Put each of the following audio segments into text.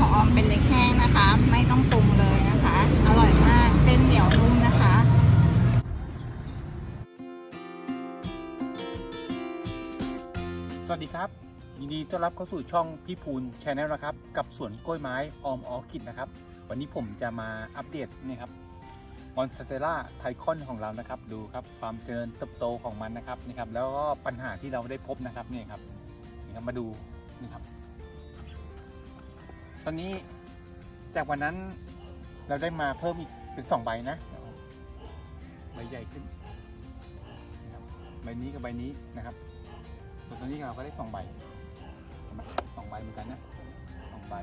ของออมเป็นเล็กแห้งนะคะ ไม่ต้องปรุงเลยนะคะ อร่อยมาก เส้นเหนียวนุ่มนะคะสวัสดีครับ ยินดีต้อนรับเข้าสู่ช่องพี่พูนชาแนลนะครับ กับสวนกล้วยไม้ออมออคิดนะครับ วันนี้ผมจะมาอัปเดตนี่ครับมอนสเตล่าไทคอนของเรานะครับ ดูครับความเจริญเติบโตของมันนะครับนี่ครับ แล้วก็ปัญหาที่เราได้พบนะครับนี่ครับนี่ครับมาดูนี่ครับ ตอนนี้จากวันนั้นเราได้มาเพิ่มอีกเป็นสองใบนะใบใหญ่ขึ้นนะครับใบนี้กับใบนี้นะครับส่วนตัวนี้เราก็ได้สองใบเห็นไหมสองใบเหมือนกันนะสองใบ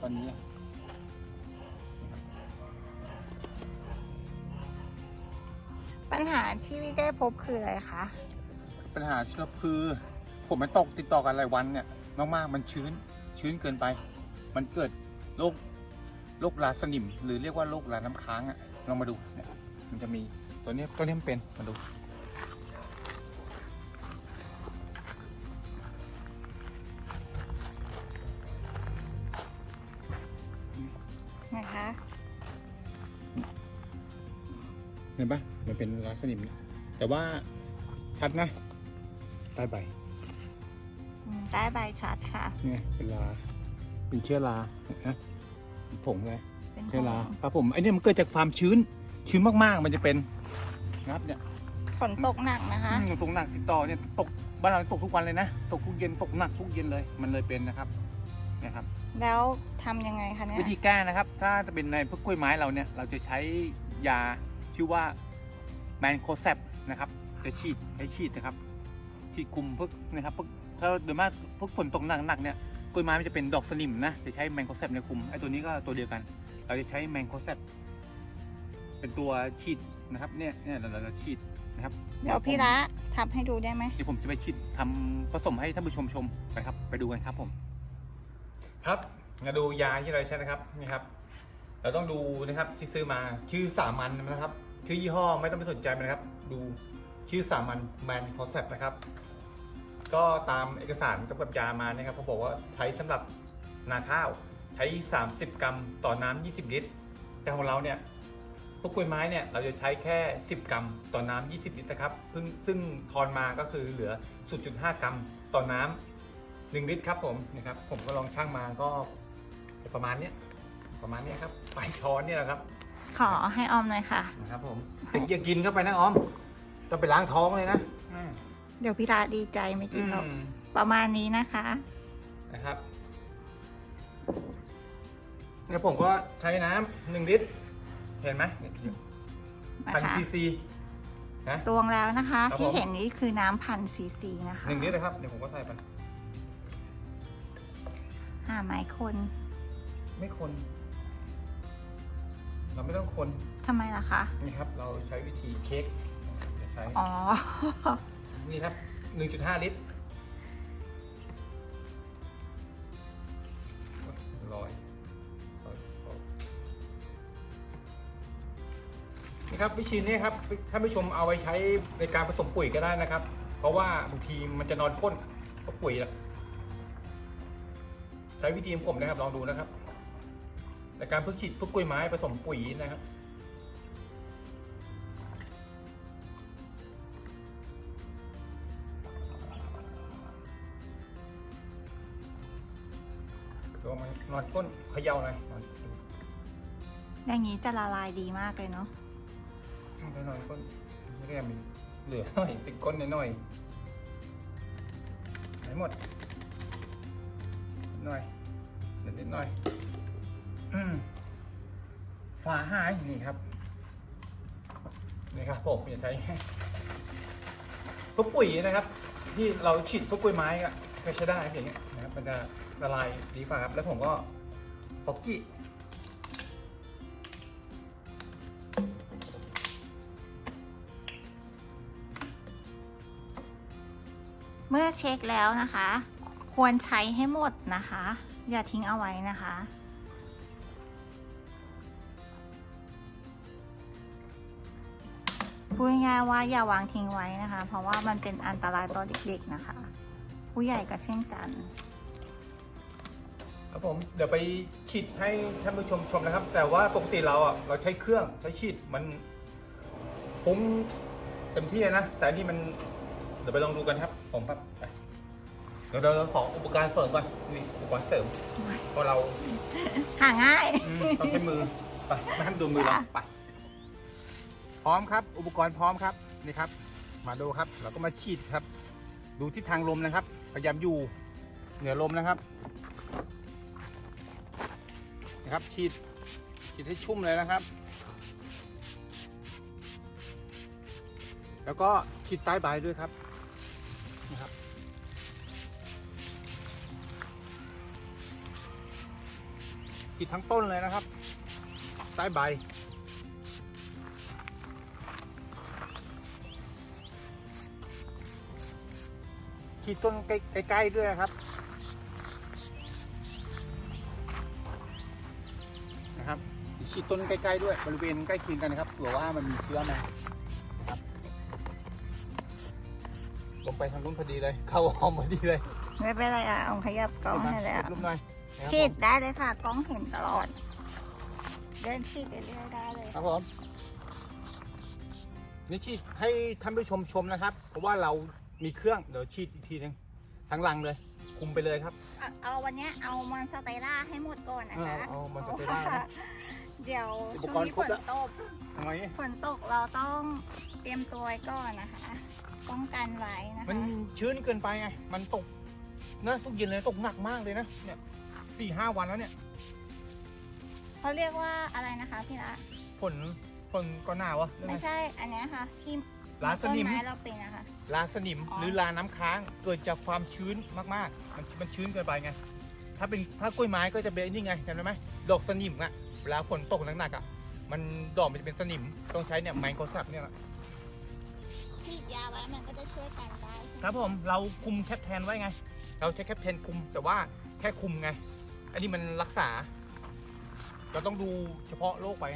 ตอนนี้นะครับปัญหาที่ได้พบคืออะไรคะ ปัญหาที่เราคือผมมันตกติดต่อกันหลายวันเนี่ยมากๆมันชื้นชื้นเกินไป มันเกิดโรคโรคราสนิม หรือเรียกว่าโรคราน้ำค้างอะลองมาดูเนี่ยมันจะมีตัวนี้ตัวนี้มันเป็นมาดู นะคะเห็นปะมันเป็นราสนิมนะแต่ว่าชัดนะใต้ใบอืมใต้ใบชัดค่ะ เนี่ยเป็นลา เป็นเชื้อรานะเป็นผงเลยเป็นเชื้อราผงครับผมไอเนี่ยมันเกิดจากความชื้น ชื้นมากๆ มันจะเป็นนะครับเนี่ยฝนตกหนักนะคะอืมตกหนักติดต่อเนี่ยตกบ้านเราตกทุกวันเลยนะตกทุกเย็นตกหนักทุกเย็นเลยมันเลยเป็นนะครับนะครับ แล้วทำยังไงคะเนี่ยวิธีแก้นะครับ ถ้าจะเป็นในพวกกล้วยไม้เราเนี่ย เราจะใช้ยาชื่อว่าแมนโคแซปนะครับ จะฉีดใช้ฉีดนะครับ ฉีดคุมพวกนะครับพวกถ้าโดยมากพวกฝนตกหนักๆเนี่ย กล้วยไม้มันจะเป็นดอกสนิมนะ จะใช้แมนโคแซปในคุมไอ้ตัวนี้ก็ตัวเดียวกัน เราจะใช้แมนโคแซปเป็นตัวฉีดนะครับ เนี่ยเนี่ยเราเราจะฉีดนะครับเดี๋ยวพี่ละทำให้ดูได้ไหมเดี๋ยวผมจะไปชิดทำผสมให้ท่านผู้ชมชมไปครับ ไปดูกันครับผม ครับมาดูยาที่เราใช้นะครับนี่ครับ เราต้องดูนะครับที่ซื้อมาชื่อสามัญนะครับ ชื่อยี่ห้อไม่ต้องไปสนใจมันนะครับ ดูชื่อสามัญแมนคอเซปนะครับ ก็ตามเอกสารกับยามานะครับเขาบอกว่าใช้สำหรับนาข้าวใช้ 30 กรัมต่อน้ำ20 ลิตร แต่ของเราเนี่ยพวกกล้วยไม้เนี่ยเราจะใช้แค่ 10 กรัมต่อน้ำ20 ลิตรนะครับซึ่งซึ่งทอนมาก็คือเหลือ 0.5 กรัมต่อน้ำ1ลิตรครับผมนะครับ ผมก็ลองชั่งมาก็ประมาณเนี้ยประมาณเนี้ยครับปลายช้อนเนี่ยแหละครับ ขอให้ออมหน่อยค่ะนะครับผมแต่อย่ากินเข้าไปนะออม ต้องไปล้างท้องเลยนะอืม เดี๋ยวพี่ละดีใจไม่กินหรอกอืม ประมาณนี้นะคะ นะครับแล้วผมก็ใช้น้ำหนึ่งลิตร เห็นไหมนะพันคะซีซีนะ ตวงแล้วนะคะ ครับที่ผมเห็นนี้คือน้ำพันซีซีนะคะหนึ่งลิตรนะครับ เดี๋ยวผมก็ใส่ไปหาไม้คนไม่คน เราไม่ต้องคนทำไมล่ะคะ นี่ครับ เราใช้วิธีเค้กจะใช้อ๋อ นี่ครับหนึ่งจุดห้าลิตรลอยลอยนี่ครับวิธีนี้ครับท่านผู้ชมเอาไว้ใช้ในการผสมปุ๋ยก็ได้นะครับ เพราะว่าบางทีมันจะนอนข้นก็ปุ๋ยละใช้วิธีผมนะครับลองดูนะครับในการพึ่งฉีดพวกกล้วยไม้ผสมปุ๋ยนะครับ อนก้นเขย่าหน่อยนอนอย่างนี้จะละลายดีมากเลยเนาะไปนอนก้นไม่ได้มีเหลือหน่อยติดก้นนิดหน่อยไหนหมดนิดหน่อยเดี๋ยวนิดหน่อยอืมฝาหายนี่ครับนี่ครับผมจะใช้พวกปุ๋ยนะครับ ที่เราฉีดพวกกล้วยไม้ก็ก็ใช้ได้ครับอย่างเงี้ยนะครับมันจะ ละลายดีกว่าครับ แล้วผมก็ฟอกกี้เมื่อเช็คแล้วนะคะ ควรใช้ให้หมดนะคะ อย่าทิ้งเอาไว้นะคะ พูดง่ายว่าอย่าวางทิ้งไว้นะคะ เพราะว่ามันเป็นอันตรายต่อเด็กๆนะคะ ผู้ใหญ่ก็เช่นกัน ผมเดี๋ยวไปฉีดให้ท่านผู้ชมชมนะครับ แต่ว่าปกติเราอะเราใช้เครื่องใช้ฉีดมันคุ้มเต็มที่เลยนะ แต่อันนี่มันเดี๋ยวไปลองดูกันครับ ผมครับไปเดี๋ยวเราขออุปกรณ์เสริมก่อนนี่อุปกรณ์เสริมเพราะเราหาง่าย อืมต้องใช้มือไปไม่ให้มันโดนมือเราไปพร้อมครับ อุปกรณ์พร้อมครับนี่ครับ มาดูครับ เราก็มาฉีดครับ ดูทิศทางลมนะครับ พยายามอยู่เหนือลมนะครับ นะครับฉีดฉีดให้ชุ่มเลยนะครับ แล้วก็ฉีดใต้ใบด้วยครับนะครับ ฉีดทั้งต้นเลยนะครับ ใต้ใบฉีดต้นใกล้ๆด้วยครับ ฉีดต้นใกล้ๆด้วยบริเวณใกล้เคียงกันนะครับเผื่อว่ามันมีเชื้อมานะครับลงไปทางนู้นพอดีเลย เข้าห้องพอดีเลยไม่เป็นไรอะเอาขยับกล้องให้แล้วรูปหน่อยนะครับฉีดได้เลยค่ะกล้องเห็นตลอด เดินฉีดไปเรื่อยได้เลย ครับผมนี่ฉีดให้ท่านผู้ชมชมนะครับ เพราะว่าเรามีเครื่องเดี๋ยวฉีดอีกทีหนึงทั้งลังเลย คุมไปเลยครับ เอาเอาวันเนี้ยเอามอนสเตล่าให้หมดก่อนนะคะ เอาเอา Monstera นะ เดี๋ยวอุปช่วงกรณ์นี้ครฝบนแล้วตกทำไมฝนตกเราต้องเตรียมตัวไว้ก่อนนะคะ ป้องกันไว้นะคะมันชื้นเกินไปไง มันตกนะทุกเย็นเลยตกหนักมากเลยนะเนี่ยสี่ห้าวันแล้วเนี่ยเขาเรียกว่าอะไรนะคะพี่ละฝนฝนก็หนาวอะหรือไม่ไงใช่ อันเนี้ยค่ะที่ลาสนิมต้นไม้เราเป็นนะคะลาสนิมอ๋อหรือลาน้ำค้างเกิดจากความชื้นมากๆ มันมันชื้นเกินไปไง ถ้าเป็นถ้ากล้วยไม้ก็จะเป็นนี่ไงจำได้ไหมดอกสนิมอะ เวลาฝนตกหนักๆอะมันดอกมันจะเป็นสนิม ต้องใช้เนี่ยไมโครซับเนี่ยแหละฉีดยาไว้มันก็จะช่วยกันได้ใช่ไหมครับผมเราคุมแคปแทนไว้ไง เราใช้แคปแทนคุมแต่ว่าแค่คุมไง อันนี้มันรักษา เราต้องดูเฉพาะโรคไป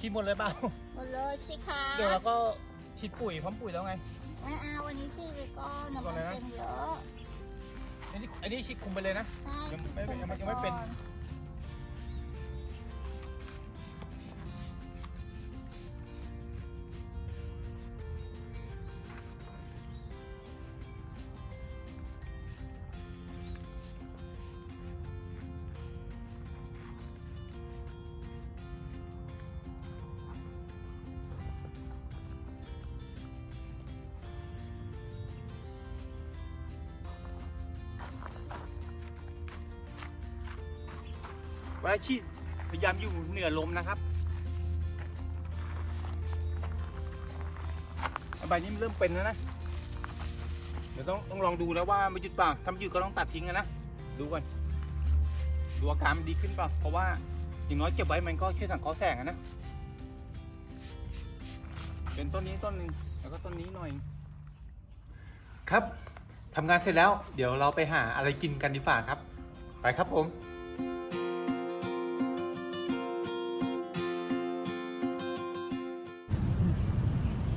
ฉีดหมดเลยเปล่า หมดเลยสิคะเดี๋ยวเราก็ฉีดปุ๋ยพร้อมปุ๋ยแล้วไง ไม่เอาวันนี้ฉีดไปก่อนเดี๋ยวก่มัอนนเลยนะเป็นเยอะ อันนี้อันนี้ฉีดคุมไปเลยนะ ใช่ยังฉีดไม่เป็นคุยังไม่เป็นก่อ เวลาฉีดพยายามอยู่เหนือลมนะครับใบนี้มันเริ่มเป็นแล้วนะ เดี๋ยวต้องต้องลองดูแล้วว่ามันหยุดเปล่าถ้ามันหยุดก็ต้องตัดทิ้งนะ ดูก่อนดูอาการมันดีขึ้นเปล่าเพราะว่าอย่างน้อยเก็บไว้มันก็ช่วยสังเคราะห์แสงอะนะ เป็นต้นนี้ต้นหนึ่งแล้วก็ต้นนี้หน่อย ครับทำงานเสร็จแล้ว เดี๋ยวเราไปหาอะไรกินกันดีฝ่าครับ ไปครับผม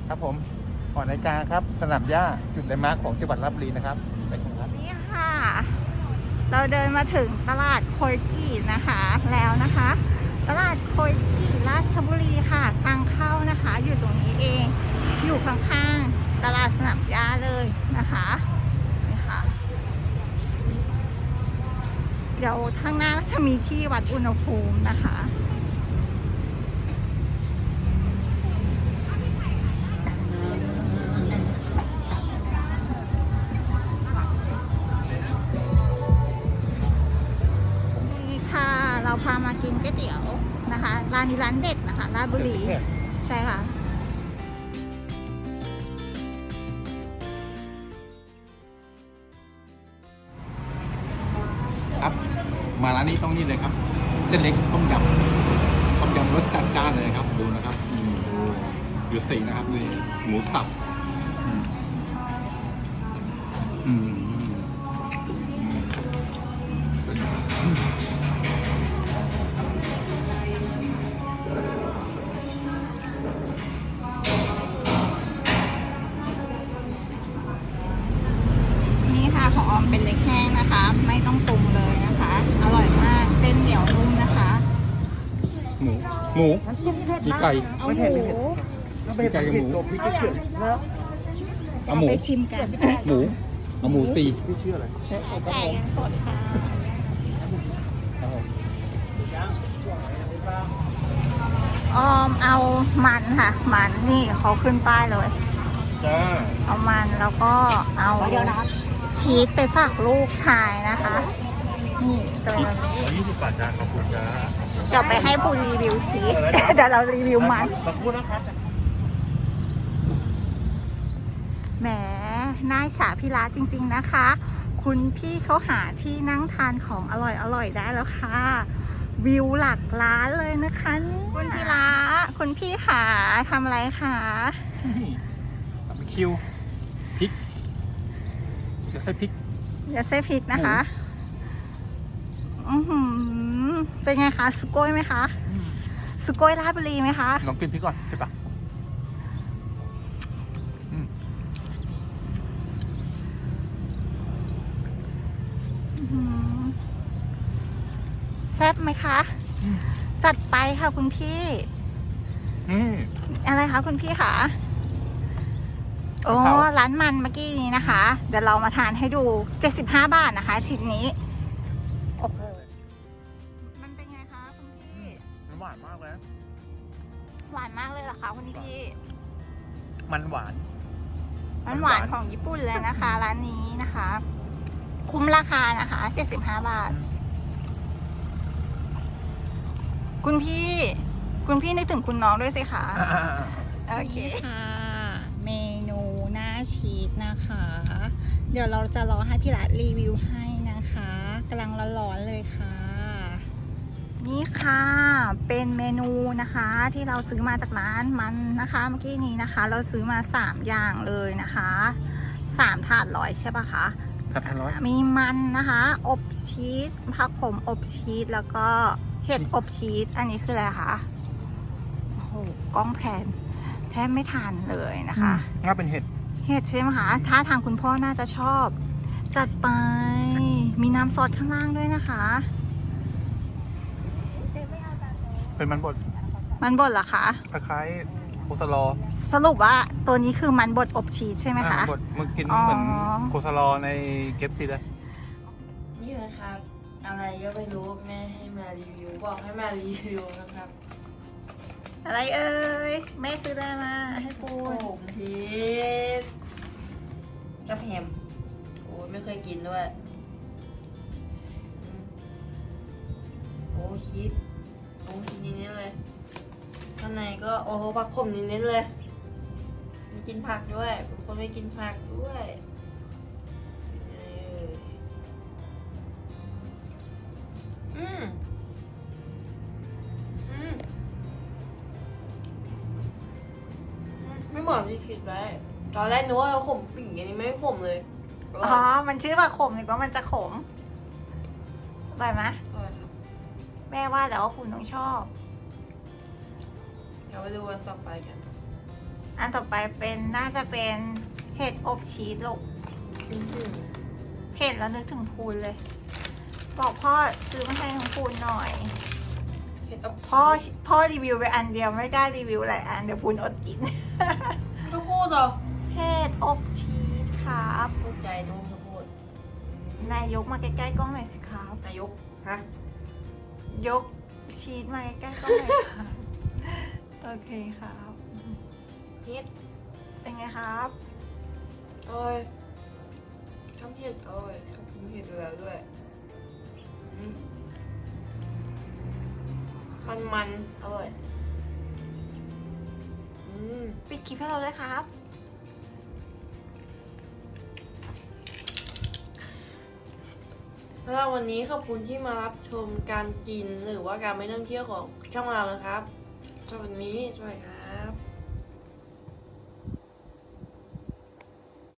ครับผมหอนาฬิกาครับสนามหญ้าจุดแลนด์มาร์คของจังหวัดราชบุรีนะครับไปชมครับ นี่ค่ะ เราเดินมาถึงตลาดโคยกีนะคะแล้วนะคะ ตลาดโคยกีราชบุรีค่ะทางเข้านะคะ อยู่ตรงนี้เอง อยู่ข้างๆตลาดสนามหญ้าเลยนะคะนี่ค่ะ เดี๋ยวทางหน้าจะมีที่วัดอุณหภูมินะคะ ร้านนี้ร้านเด็ดนะคะราชบุรี ใช่ค่ะ ครับ มาร้านนี้ต้องนี่เลยครับ เส้นเล็กต้มยำต้มยำรสจัดจ้านเลยครับ ดูนะครับอืมดูอยู่สีนะครับนี่หมูสับ อืม หมูหมูมีไก่ เอาหมูมีไก่กับหมูพริกเฉยๆนะเอาหมู ไปชิมกันหมู เอาหมูสี่พี่ชื่ออะไรไก่กันสดค่ะออมเอามันค่ะ มันนี่เขาขึ้นป้ายเลย จ้าเอามันแล้วก็เอาชีสไปฝากลูกชายนะคะ นี่เจอแบบนี้ยี่สิบบาทจ้าขอบคุณจ้าเดี๋ยวไปให้ผู้รีวิวชีสเดี๋ยวเรารีวิวมัน ขอบคุณนะครับแหมน่าอิจฉาพี่ร้านจริง ๆนะคะ คุณพี่เขาหาที่นั่งทานของอร่อยๆได้แล้วค่ะ วิวหลักล้านเลยนะคะนี่คุณพี่ร้าคุณพี่ขาทำอะไรคะบาร์บีคิวพริกเดี๋ยวใส่พริก อย่าใส่พริกนะคะ อือหือเป็นไงคะสุโกยไหมคะสุโกยราชบุรีไหมคะ ลองกินพริกก่อนใช่ปะอืมอื้อหือแซ่บไหมคะ จัดไปค่ะคุณพี่อืมอะไรคะคุณพี่คะโอ้กะเพราร้านมันเมื่อกี้นี้นะคะ เดี๋ยวเรามาทานให้ดู 75 บาทนะคะ ชิ้นนี้ หวานมากเลยเหรอคะคุณพี่ มันหวาน มันหวานของญี่ปุ่นเลยนะคะ ร้านนี้นะคะ คุ้มราคานะคะ75บาท คุณพี่ คุณพี่นึกถึงคุณน้องด้วยสิคะโอเคค่ะ เมนูหน้าชีสนะคะ เดี๋ยวเราจะรอให้พี่รัฐรีวิวให้นะคะกำลังร้อนๆเลยค่ะ นี่ค่ะ เป็นเมนูนะคะที่เราซื้อมาจากร้านมันนะคะเมื่อกี้นี้นะคะ เราซื้อมา 3 อย่างเลยนะคะ3ถาดร้อยใช่ปะคะสับพันร้อยมีมันนะคะ อบชีสผักผมอบชีสแล้วก็เห็ดอบชีสอันนี้คืออะไรคะโอ้โหกล้องแพนแทบไม่ทันเลยนะคะน่าเป็นเห็ดเห็ดใช่ไหมคะถ้าทางคุณพ่อน่าจะชอบ จัดไปมีน้ำซอสข้างล่างด้วยนะคะ เป็นมันบดมันบดเหรอคะคล้ายๆโคสลอสรุปว่าตัวนี้คือมันบดอบชีสใช่ไหมคะ อ่าบดมึงกินอ๋อเหมือนโคสลอในเก็บซีเลยนี่นะครับ อะไรก็ไม่รู้แม่ให้มารีวิว บอกให้มารีวิวนะครับ อะไรเอ่ยแม่ซื้อได้มาให้ปูผมชีสกับแฮมโอ้ยไม่เคยกินด้วยอืมโอ้ชีส โอ้ชีสนิดๆเลย ข้างในก็โอ้โหผักขมนิดๆเลย มีกินผักด้วยบางคนไม่กินผักด้วยอืมอืมไม่เหมือนที่คิดไว้ตอนแรกนึกว่าเราขมปิ่งอันนี้ไม่ขมเลย อ๋อ มันชื่อว่าขมหรือว่ามันจะขมอร่อยไหม แม่ว่าแต่ว่าคุณต้องชอบ เดี๋ยวไปดูวันต่อไปกันอันต่อไปเป็นน่าจะเป็นเห็ดอบชีสลูกอื้อหือเห็ดแล้วนึกถึงพูนเลย บอกพ่อซื้อมาให้น้องพูนหน่อย เห็ดอบพ่อพ่อรีวิวไปอันเดียวไม่กล้ารีวิวหลายอันเดี๋ยวพูนอดกินข้าวโพดเหรอเห็ดอบชีสครับภูมิใจนุ่มข้าวโพดนายยกมาใกล้ๆกล้องหน่อยสิครับนายกฮะ ยกชีสมาใกล้ๆกล้องหน่อยครับโอเคครับเห็ดเป็นไงครับอร่อยชอบเห็ดอร่อยชอบกินเห็ดอยู่แล้วด้วยอืมมันมันๆอร่อยอืม ปิดคลิปให้เราด้วยครับ สำหรับวันนี้ขอบคุณที่มารับชมการกินหรือว่าการไปท่องเที่ยวของช่องเรานะครับสำหรับวันนี้สวัสดีครับ